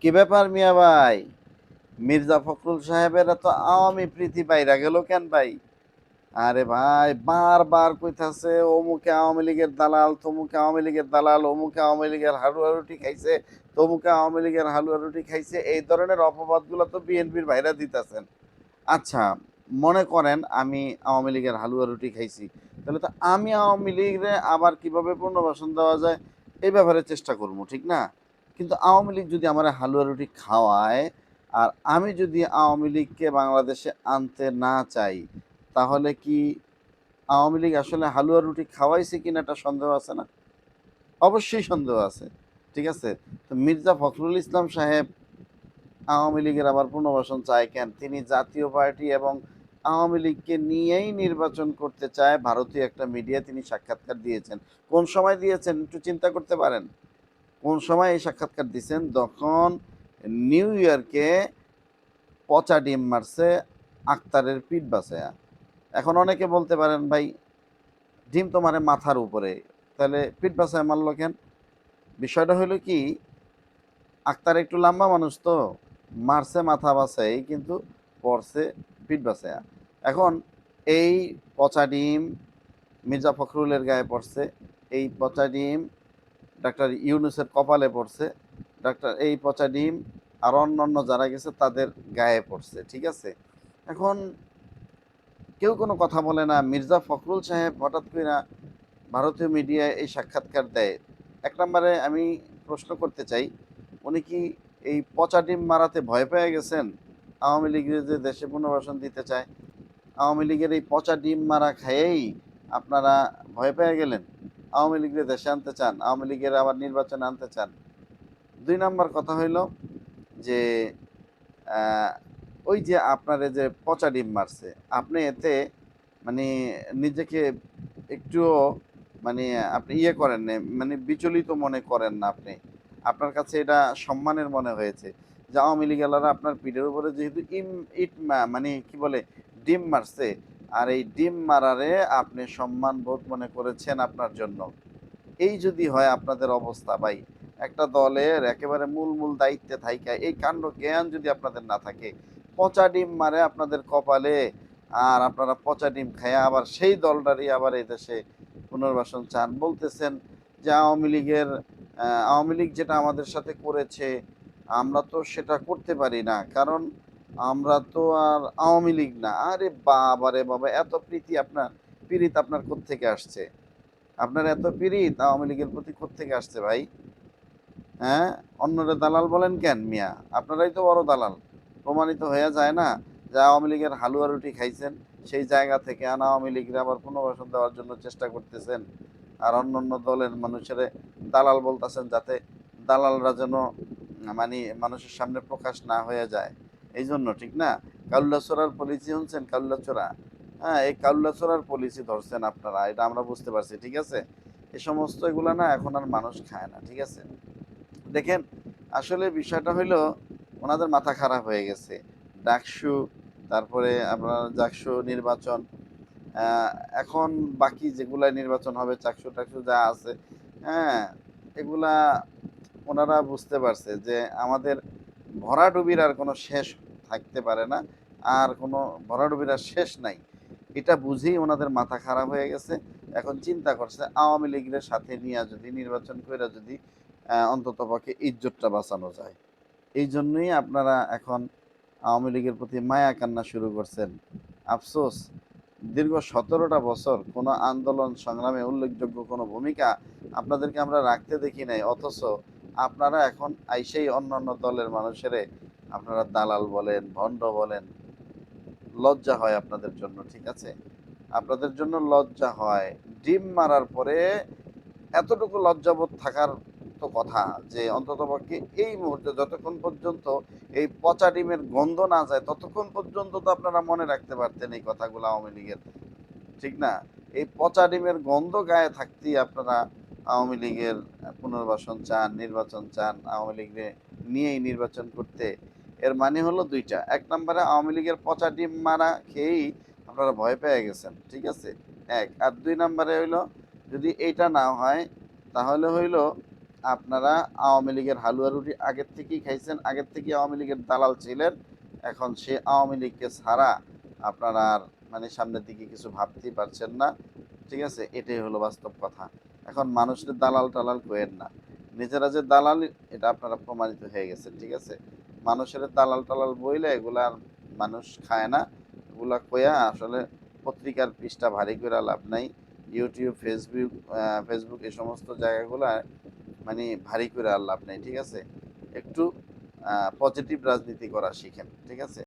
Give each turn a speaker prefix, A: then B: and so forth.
A: কি ব্যাপার মিয়া ভাই? মির্জা ফখরুল সাহেবের তো আওয়ামী প্রীতি বাইরা গেল কেন ভাই? আরে ভাই, বারবার কইতাছে, অমুকে আওয়ামী লীগের দালাল, তমুকে আওয়ামী লীগের দালাল, অমুকে আওয়ামী লীগের হালুয়া রুটি খাইছে, তমুকে আওয়ামী লীগের হালুয়া রুটি খাইছে, এই ধরনের অপবাদগুলো তো বিএনপির ভাইরা দিতেছেন। আচ্ছা মনে করেন আমি আওয়ামী লীগের হালুয়া রুটি খাইছি, তাহলে তো আমি আওয়ামী লীগরে আবার কীভাবে পুনর্বাসন দেওয়া যায় এই ব্যাপারে চেষ্টা করব, ঠিক না? কিন্তু আওয়ামী লীগ যদি আমার হালুয়া রুটি খাওয়ায়, আর আমি যদি আওয়ামী লীগকে বাংলাদেশে আনতে না চাই, তাহলে কি আওয়ামী লীগ আসলে হালুয়া রুটি খাওয়াইছে কিনা একটা সন্দেহ আছে না? অবশ্যই সন্দেহ আছে, ঠিক আছে? তো মির্জা ফখরুল ইসলাম সাহেব আওয়ামী লীগের আবার পুনর্বাসন চায় কেন? তিনি জাতীয় পার্টি এবং আওয়ামী লীগকে নিয়েই নির্বাচন করতে চায়, ভারতীয় একটা মিডিয়া তিনি সাক্ষাৎকার দিয়েছেন। কোন সময় দিয়েছেন একটু চিন্তা করতে পারেন? কোন সময় এই সাক্ষাৎকার দিয়েছেন যখন নিউ ইয়র্কে পচা ডিম মারছে, আক্তারের পিঠ বাসায়া এখন অনেকে বলতে পারেন, ভাই, ডিম তো মারে মাথার উপরে, তাহলে পিঠ বাসায় মারল কেন? বিষয়টা হলো কি, আক্তার একটু লম্বা মানুষ তো, মারছে, মাথা বাসায় কিন্তু পড়ছে পিঠ বাসায়া এখন এই পচা ডিম মির্জা ফখরুলের গায়ে পড়ছে, এই পচা ডিম ডাক্তার ইউনুসের কপালে পড়ছে, ডাক্তার এই পচা ডিম আর অন্যান্য যারা গেছে তাদের গায়ে পড়ছে, ঠিক আছে? এখন কেউ কোনো কথা বলে না। মির্জা ফখরুল সাহেব হঠাৎ করে না ভারতীয় মিডিয়ায় এই সাক্ষাৎকার দেয়। এক নম্বরে আমি প্রশ্ন করতে চাই, উনি কি এই পচা ডিম মারাতে ভয় পেয়ে গেছেন? আওয়ামী লীগের যে দেশে পুনর্বাসন দিতে চায়, আওয়ামী লীগের এই পচা ডিম মারা খাইয়েই আপনারা ভয় পেয়ে গেলেন? আওয়ামী লীগের দেশে আনতে চান, আওয়ামী লীগের আবার নির্বাচনে আনতে চান। দুই নম্বর কথা হইল যে ওই যে আপনারে যে পচা ডিম মারছে, আপনি এতে মানে নিজেকে একটুও মানে আপনি ইয়ে করেন না মানে বিচলিত মনে করেন না আপনি। আপনার কাছে এটা সম্মানের মনে হয়েছে যে আওয়ামী লীগেলারা আপনার পিঠের উপরে যেহেতু ইম, ইট মানে কি বলে, ডিম মারছে আর এই ডিম মারারে আপনি সম্মান বোধ মনে করেছেন আপনার জন্য। এই যদি হয় আপনাদের অবস্থা, ভাই, একটা দলের একেবারে মূল মূল দায়িত্বে থাইকা, এই কাণ্ড জ্ঞান যদি আপনাদের না থাকে, পচা ডিম মারে আপনাদের কপালে আর আপনারা পচা ডিম খায় আবার সেই দলটারই আবার এই দেশে পুনর্বাসন চান। বলতেছেন যে আওয়ামী লীগের আওয়ামী লীগ যেটা আমাদের সাথে করেছে, আমরা তো সেটা করতে পারি না। কারণ আমরা তো আর আওয়ামী লীগ না। আরে বাবা রে বাবা, এত প্রীতি আপনার, পীড়িত আপনার কোত্থেকে আসছে? আপনার এত পীড়িত আওয়ামী লীগের প্রতি কোত্থেকে আসছে ভাই? হ্যাঁ? অন্যরা দালাল বলেন কেন মিয়া? আপনারাই তো বড় দালাল। প্রমাণিত হয়ে যায় না যে আওয়ামী লীগের হালুয়া রুটি খাইছেন, সেই জায়গা থেকে আনা আওয়ামী লীগের আবার পুনর্বাসন দেওয়ার জন্য চেষ্টা করতেছেন। আর অন্য অন্য দলের মানুষের দালাল বলতেছেন যাতে দালালরা যেন মানে মানুষের সামনে প্রকাশ না হয়ে যায়। এই জন্য ঠিক না? কাল্লাচোরার পলিসি শুনছেন? কাল্লাচোরা? হ্যাঁ এই কাল্লাচোরার পলিসি ধরছেন আপনারা, এটা আমরা বুঝতে পারছি, ঠিক আছে? এই সমস্ত এগুলা না এখন আর মানুষ খায় না, ঠিক আছে? দেখেন, আসলে বিষয়টা হইল, ওনাদের মাথা খারাপ হয়ে গেছে। ডাকসু, তারপরে আপনার ডাকসু নির্বাচন এখন বাকি যেগুলা নির্বাচন হবে, চাকসু টাকসু যা আছে হ্যাঁ এগুলা ওনারা বুঝতে পারছে যে আমাদের ভরাডুবির আর কোনো শেষ থাকতে পারে না, আর কোনো ভরাডুবির শেষ নাই। এটা বুঝেই ওনাদের মাথা খারাপ হয়ে গেছে। এখন চিন্তা করছে, আওয়ামী লীগের সাথে নিয়ে যদি, নির্বাচন করে যদি অন্তত পক্ষে ইজ্জতটা বাঁচানো যায়। এই জন্যই আপনারা এখন আওয়ামী লীগের প্রতি মায়া কান্না শুরু করছেন। আফসোস, দীর্ঘ সতেরোটা বছর কোনো আন্দোলন, সংগ্রামে উল্লেখযোগ্য কোনো ভূমিকা আপনাদেরকে আমরা রাখতে দেখি নাই, অথচ আপনারা এখন আইসেই অন্যান্য দলের মানুষেরে আপনারা দালাল বলেন, ভণ্ড বলেন, লজ্জা হয় আপনাদের জন্য, ঠিক আছে? আপনাদের জন্য লজ্জা হয়। ডিম মারার পরে এতটুকু লজ্জাবোধ থাকার তো কথা যে অন্তত পক্ষে এই মুহূর্তে যতক্ষণ পর্যন্ত এই পচা ডিমের গন্ধ না যায়, ততক্ষণ পর্যন্ত তো আপনারা মনে রাখতে পারতেন এই কথাগুলো আওয়ামী লীগের। ঠিক না? এই পচা ডিমের গন্ধ গায়ে থাকতেই আপনারা আওয়ামী লীগের পুনর্বাসন চান, নির্বাচন চান, আওয়ামী লীগের নিয়েই নির্বাচন করতে এর মানে হলো দুইটা। এক নম্বরে আওয়ামী লীগের পচা ডিম মারা খেয়েই আপনারা ভয় পেয়ে গেছেন, ঠিক আছে? এক। আর দুই নম্বরে হইল, যদি এইটা না হয়, তাহলে হইল আপনারা আওয়ামী লীগের হালুয়া রুটি আগের থেকেই খাইছেন, আগের থেকে আওয়ামী লীগের দালাল ছিলেন, এখন সে আওয়ামী লীগকে ছাড়া আপনারা আর মানে সামনের দিকে কিছু ভাবতেই পারছেন না, ঠিক আছে? এটাই হলো বাস্তব কথা। এখন মানুষের দালাল টালাল কোয়েন না। নিজেরা যে দালাল, এটা আপনারা প্রমাণিত হয়ে গেছেন, ঠিক আছে? মানুষের দালাল টালাল বইলে এগুলা মানুষ খায় না। এগুলা কয়া আসলে পত্রিকার পৃষ্ঠা ভারী করে লাভ নাই। ইউটিউব ফেসবুক ফেসবুক এই সমস্ত জায়গাগুলো মানে ভারী করে আর লাভ নেই, ঠিক আছে? একটু পজিটিভ রাজনীতি করা শিখেন, ঠিক আছে?